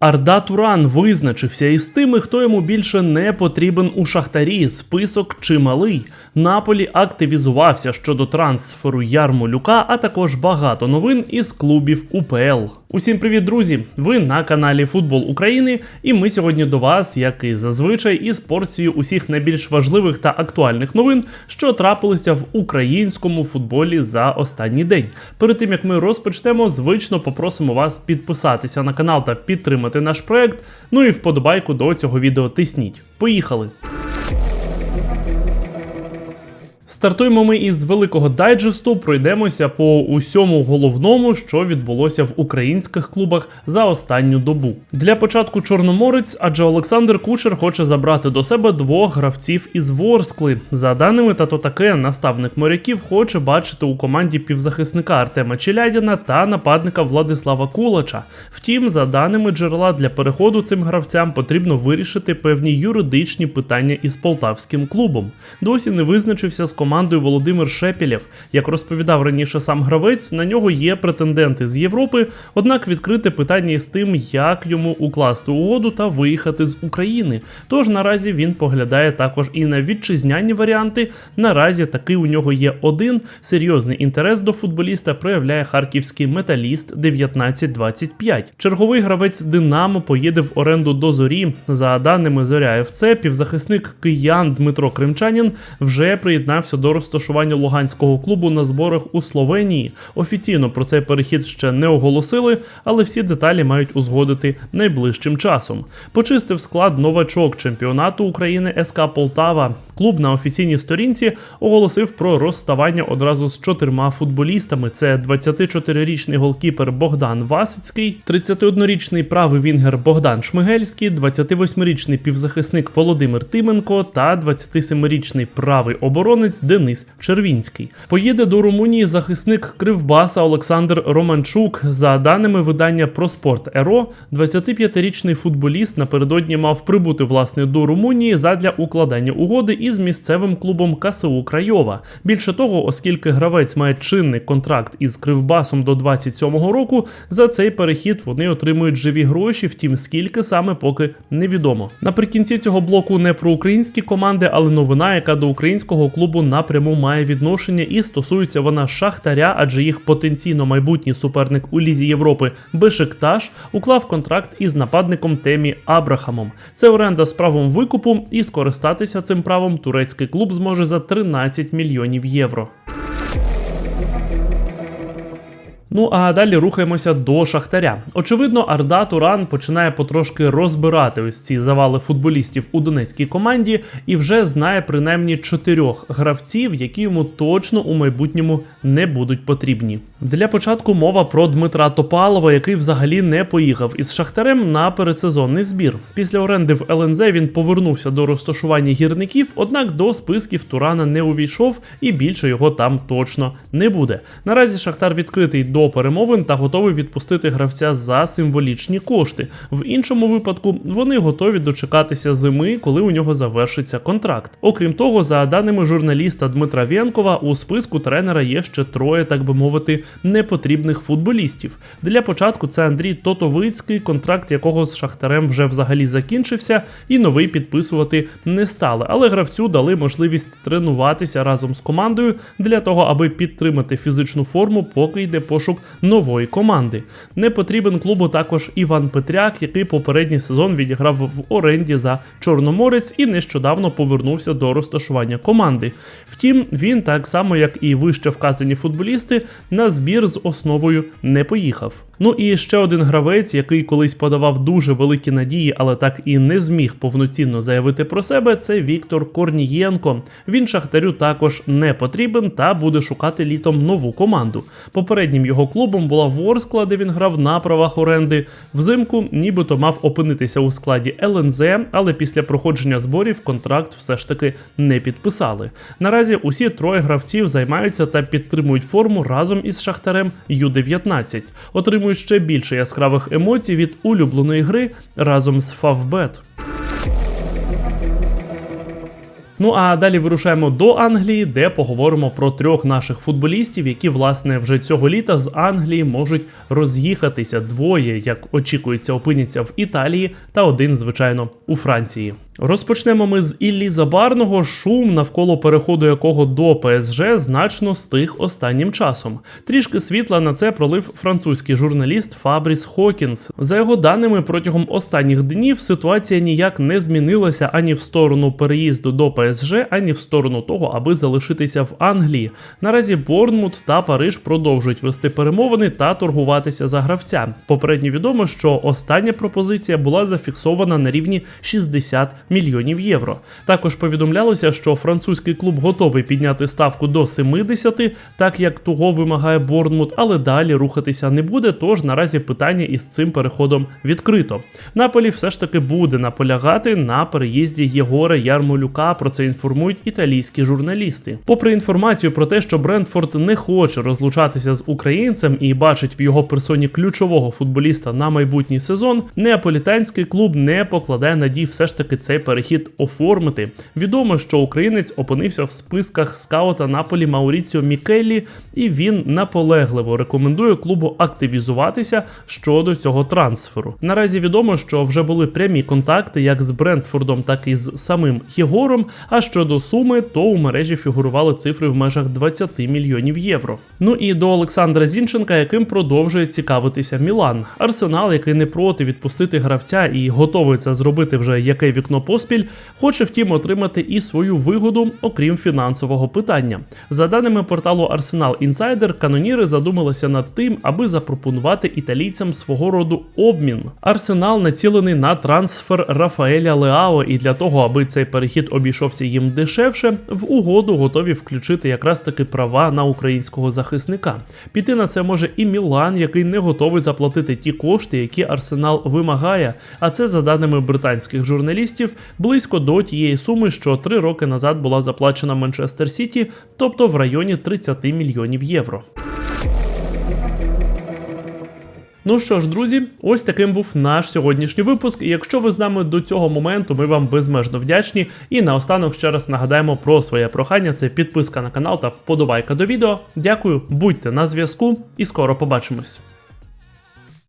Арда Туран визначився із тими, хто йому більше не потрібен у шахтарі. Список чималий. Наполі активізувався щодо трансферу Ярмолюка, а також багато новин із клубів УПЛ. Усім привіт, друзі! Ви на каналі Футбол України, і ми сьогодні до вас, як і зазвичай, із порцією усіх найбільш важливих та актуальних новин, що трапилися в українському футболі за останній день. Перед тим як ми розпочнемо, звично попросимо вас підписатися на канал та підтримати наш проект. Ну і вподобайку до цього відео тисніть. Поїхали! Стартуємо ми із великого дайджесту. Пройдемося по усьому головному, що відбулося в українських клубах за останню добу. Для початку Чорноморець, адже Олександр Кучер хоче забрати до себе двох гравців із Ворскли. За даними тато таке, наставник моряків хоче бачити у команді півзахисника Артема Челядіна та нападника Владислава Кулача. Втім, за даними джерела для переходу цим гравцям потрібно вирішити певні юридичні питання із полтавським клубом. Досі не визначився з командою Володимир Шепілєв. Як розповідав раніше сам гравець, на нього є претенденти з Європи, однак відкрите питання із тим, як йому укласти угоду та виїхати з України. Тож наразі він поглядає також і на вітчизняні варіанти. Наразі таки у нього є один серйозний інтерес до футболіста проявляє харківський металіст 1925. Черговий гравець Динамо поїде в оренду до зорі. За даними Зоря ФЦ, півзахисник киян Дмитро Кримчанін вже приєднався до розташування луганського клубу на зборах у Словенії. Офіційно про цей перехід ще не оголосили, але всі деталі мають узгодити найближчим часом. Почистив склад новачок чемпіонату України СК Полтава. Клуб на офіційній сторінці оголосив про розставання одразу з чотирма футболістами: це 24-річний голкіпер Богдан Васицький, 31-річний правий вінгер Богдан Шмигельський, 28-річний півзахисник Володимир Тименко та 27-річний правий оборонець Денис Червінський. Поїде до Румунії захисник Кривбаса Олександр Романчук. За даними видання Проспорт Еро, 25-річний футболіст напередодні мав прибути власне до Румунії задля укладання угоди із місцевим клубом КСУ Крайова. Більше того, оскільки гравець має чинний контракт із Кривбасом до 27-го року, за цей перехід вони отримують живі гроші. Втім, скільки саме поки невідомо. Наприкінці цього блоку не про українські команди, але новина, яка до українського клубу напряму має відношення, і стосується вона Шахтаря, адже їх потенційно майбутній суперник у Лізі Європи Бешикташ уклав контракт із нападником Темі Абрахамом. Це оренда з правом викупу, і скористатися цим правом турецький клуб зможе за 13 мільйонів євро. Ну а далі рухаємося до Шахтаря. Очевидно, Арда Туран починає потрошки розбирати ось ці завали футболістів у донецькій команді і вже знає принаймні чотирьох гравців, які йому точно у майбутньому не будуть потрібні. Для початку мова про Дмитра Топалова, який взагалі не поїхав із Шахтарем на передсезонний збір. Після оренди в ЛНЗ він повернувся до розташування гірників, однак до списків Турана не увійшов і більше його там точно не буде. Наразі Шахтар відкритий до перемовин та готовий відпустити гравця за символічні кошти. В іншому випадку вони готові дочекатися зими, коли у нього завершиться контракт. Окрім того, за даними журналіста Дмитра Вєнкова, у списку тренера є ще троє, так би мовити, непотрібних футболістів. Для початку це Андрій Тотовицький, контракт якого з Шахтарем вже взагалі закінчився, і новий підписувати не стали. Але гравцю дали можливість тренуватися разом з командою для того, аби підтримати фізичну форму, поки йде пошук нової команди. Не потрібен клубу також Іван Петряк, який попередній сезон відіграв в оренді за Чорноморець і нещодавно повернувся до розташування команди. Втім, він так само, як і вище вказані футболісти, на збір з основою не поїхав. Ну і ще один гравець, який колись подавав дуже великі надії, але так і не зміг повноцінно заявити про себе, це Віктор Корнієнко. Він Шахтарю також не потрібен та буде шукати літом нову команду. Попереднім його клубом була Ворскла, де він грав на правах оренди. Взимку нібито мав опинитися у складі ЛНЗ, але після проходження зборів контракт все ж таки не підписали. Наразі усі троє гравців займаються та підтримують форму разом із Шахтарем Ю-19. Отримують ще більше яскравих емоцій від улюбленої гри разом з Фавбет. Ну а далі вирушаємо до Англії, де поговоримо про трьох наших футболістів, які власне вже цього літа з Англії можуть роз'їхатися. Двоє, як очікується, опиняться в Італії, та один, звичайно, у Франції. Розпочнемо ми з Іллі Забарного, шум, навколо переходу якого до ПСЖ значно стих останнім часом. Трішки світла на це пролив французький журналіст Фабріс Хокінс. За його даними, протягом останніх днів ситуація ніяк не змінилася ані в сторону переїзду до ПСЖ, ані в сторону того, аби залишитися в Англії. Наразі Борнмут та Париж продовжують вести перемовини та торгуватися за гравця. Попередньо відомо, що остання пропозиція була зафіксована на рівні 60 мільйонів євро. Також повідомлялося, що французький клуб готовий підняти ставку до 70, так як того вимагає Борнмут, але далі рухатися не буде. Тож наразі питання із цим переходом відкрито. Наполі все ж таки буде наполягати на переїзді Єгора Ярмолюка. Про це інформують італійські журналісти. Попри інформацію про те, що Брентфорд не хоче розлучатися з українцем і бачить в його персоні ключового футболіста на майбутній сезон, неаполітанський клуб не покладає надій все ж таки цей перехід оформити. Відомо, що українець опинився в списках скаута Наполі Мауріціо Мікеллі, і він наполегливо рекомендує клубу активізуватися щодо цього трансферу. Наразі відомо, що вже були прямі контакти як з Брентфордом, так і з самим Єгором. А щодо суми, то у мережі фігурували цифри в межах 20 мільйонів євро. Ну і до Олександра Зінченка, яким продовжує цікавитися Мілан. Арсенал, який не проти відпустити гравця і готовий зробити вже яке вікно поспіль, хоче втім отримати і свою вигоду, окрім фінансового питання. За даними порталу Arsenal Insider, каноніри задумалися над тим, аби запропонувати італійцям свого роду обмін. Арсенал націлений на трансфер Рафаеля Леао, і для того, аби цей перехід обійшовся їм дешевше, в угоду готові включити якраз таки права на українського захисника. Піти на це може і Мілан, який не готовий заплатити ті кошти, які Арсенал вимагає. А це за даними британських журналістів близько до тієї суми, що три роки назад була заплачена Манчестер Сіті, тобто в районі 30 мільйонів євро. Ну що ж, друзі, ось таким був наш сьогоднішній випуск. І якщо ви з нами до цього моменту, ми вам безмежно вдячні. І наостанок ще раз нагадаємо про своє прохання: це підписка на канал та вподобайка до відео. Дякую, будьте на зв'язку і скоро побачимось.